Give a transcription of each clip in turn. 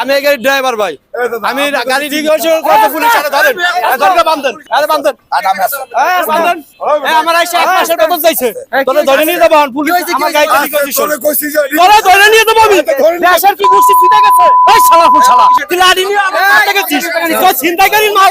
আমি এই গাড়ির ড্রাইভার ভাই আমি গাড়ি ঠিক হয়েছে পুলিশ ধরেন কি চিন্তা করি মার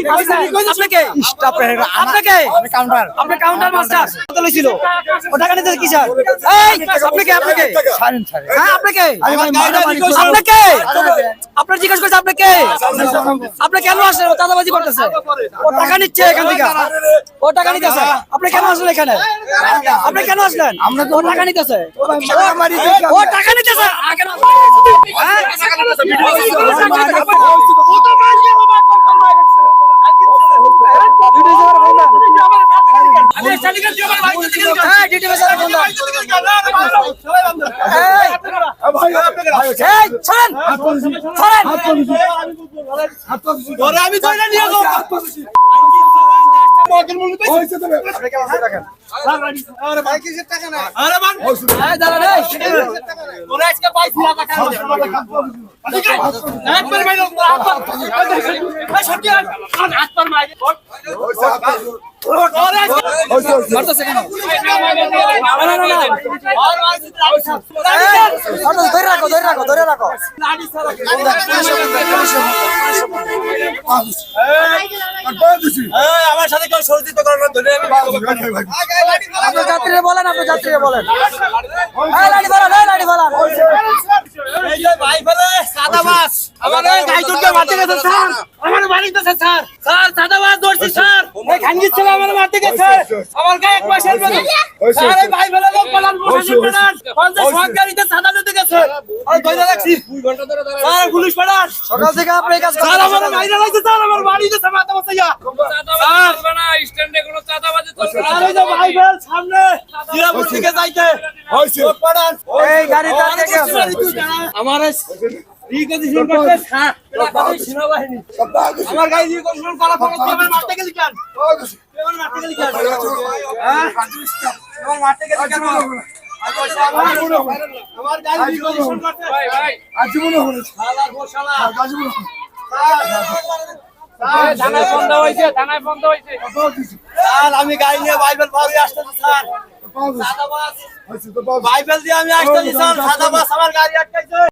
গাড়ি আপনি কে আপনি কে আমি কাউন্টার আপনি কাউন্টার মাস্টার কত লইছিল? ও টাকা নিতে কি স্যার? এই আপনি কে আপনি কে হ্যাঁ আপনি কে আপনার জিজ্ঞেস করছে। আপনি আপনি কেন আসলেন? ও দাদাবাজি করতেছে। ও টাকা নিচ্ছে এখান থেকে। ও টাকা নিতেছে আপনি কেন আসলেন এখানে? আপনি কেন আসলেন? আমরা তো টাকা নিতেছে ও টাকা নিতেছে হ্যাঁ? হ্যাঁ, ডিউটি বেচারা ফোন দাও। আমি ধরে নিয়ে যাব আরে মান এই, দাঁড়ান, এই। তোরা আজকে পাইছি না টাকা একবার মাইলো হাত পা এই সত্যি হাত পা মাইলো মারতেছে কেন? না না না এই, অটো, ধরে রাখো ধরে রাখো। আমার সাথে কেউ সহযোগিতা না ধরে আমি যাত্রীরা বলেন আপনার যাত্রীরা বলেন। লাঠি ফেলান লাঠি ফেলান ভাই ফেলে সাদা মাছ। আমার গাই দুটো মারতে গেছে স্যার। আমার বাড়িতে স্যার। স্যার সাদা এই ছিল আমার মারতে গেছে আমার গায়ে এক মাসের বেতন ভাই ফেলে লোক পালান বসে পালান। পঞ্চাশ সরকারিতে সাদা দিতে গেছে। রাখছি স্যার পুলিশ পালান। সকাল থেকে আপনি কাজ স্যার আমার মাইরা লাগছে স্যার আমার বাড়িতে স্যার। মাথা মাথাইয়া স্যার স্যার এই যে ভাই ফেল সামনে জিরাপুর থেকে যাইতে। পালান এই গাড়ি আমার করতে স্যার সেনাবাহিনী। আমার গাড়ি রিকন্ডিশন করা ফলে তুই আমার মারতে গেলি কেন? আমার মারতে গেলি কেন? হ্যাঁ? আমার মারতে গেলি কেন? আমার গাড়ি রিকন্ডিশন করতে ভাই ভাই শালা। গো শালা। থানায় বন্ধ হয়েছে থানায় বন্ধ হয়েছে। স্যার আমি গাড়ি নিয়ে বাইবেল ভাবে আসতেছি স্যার। বাইবেল দিয়ে আমি আসতেছি স্যার। সাদা বাস আমার গাড়ি আটকাইছে।